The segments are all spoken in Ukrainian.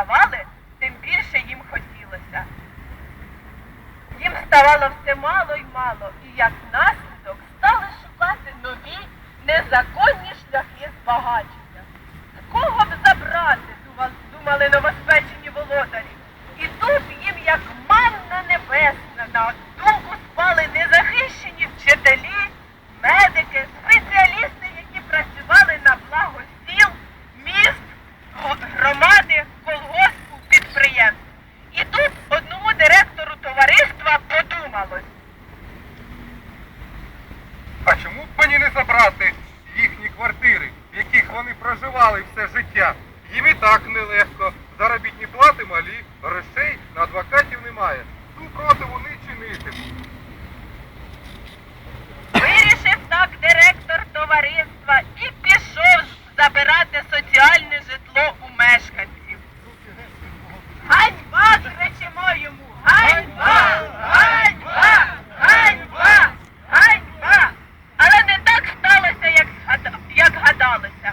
ставали, тим більше їм хотілося. Їм ставало все мало й мало, і як наслідок стали шукати нові незаконні шляхи збагачення. Забрати їхні квартири, в яких вони проживали все життя? Їм і так нелегко. Заробітні плати малі, грошей на адвокатів немає. Супротиву не чинитимуть. Вирішив так директор товариства і пішов забирати соціальне житло у мешканців. Ганьба, кричимо йому! Ганьба! Ганьба! Ганьба! Ганьба! Але не так сталося, як, згада- як гадалося.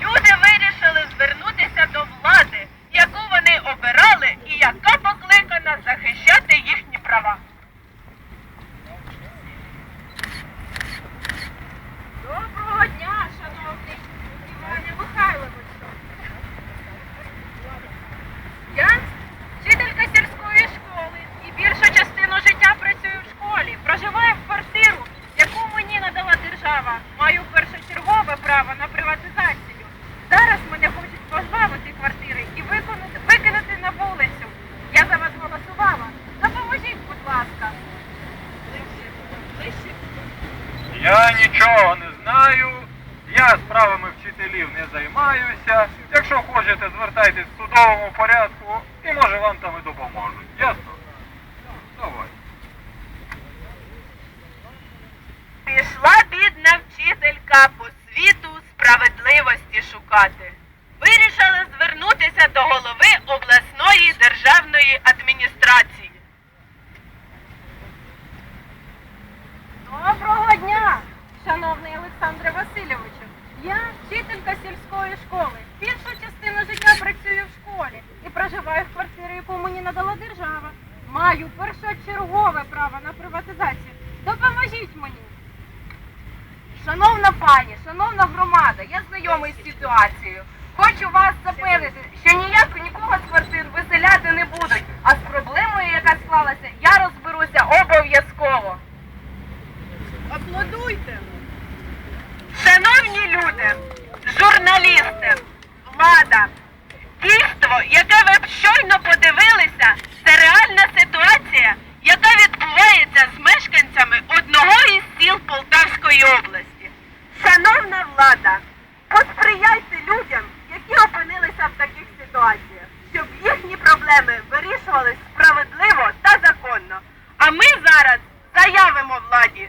Люди вирішили звернутися до влади, яку вони обирали і яка покликана захищати їхні права. Доброго дня, шановний Іване Михайловичу. Я вчителька сільської школи і більшу частину життя працюю в школі. Проживаю в квартиру, яку мені надала держава. Маю першочергове право на приватизацію. Зараз мене хочуть позбавити квартири і виконати, викинути на вулицю. Я за вас голосувала. Допоможіть, будь ласка. Ближче, ближче. Я нічого не знаю. Я справами вчителів не займаюся. Якщо хочете, звертайтесь в судовому порядку і може вам там і допоможуть. Ясно? Давай. Пішла бідна вчителька по світу справедливості шукати. Вирішила звернутися до голови обласної державної шановний Олександре Васильовичу. Я вчителька сільської школи. Більшу частину життя працюю в школі і проживаю в квартирі, яку мені надала держава. Маю першочергове право на приватизацію. Допоможіть мені. Шановна пані, шановна громада, я знайомий з ситуацією. Хочу вас запевнити, що ніяк нікого з квартир виселяти не будуть, а з проблемою, яка склалася, я розберуся обов'язково. Аплодуйте! Люди, журналісти, влада, дійство, яке ви щойно подивилися, це реальна ситуація, яка відбувається з мешканцями одного із сіл Полтавської області. Шановна влада, посприяйте людям, які опинилися в таких ситуаціях, щоб їхні проблеми вирішувались справедливо та законно. А ми зараз заявимо владі,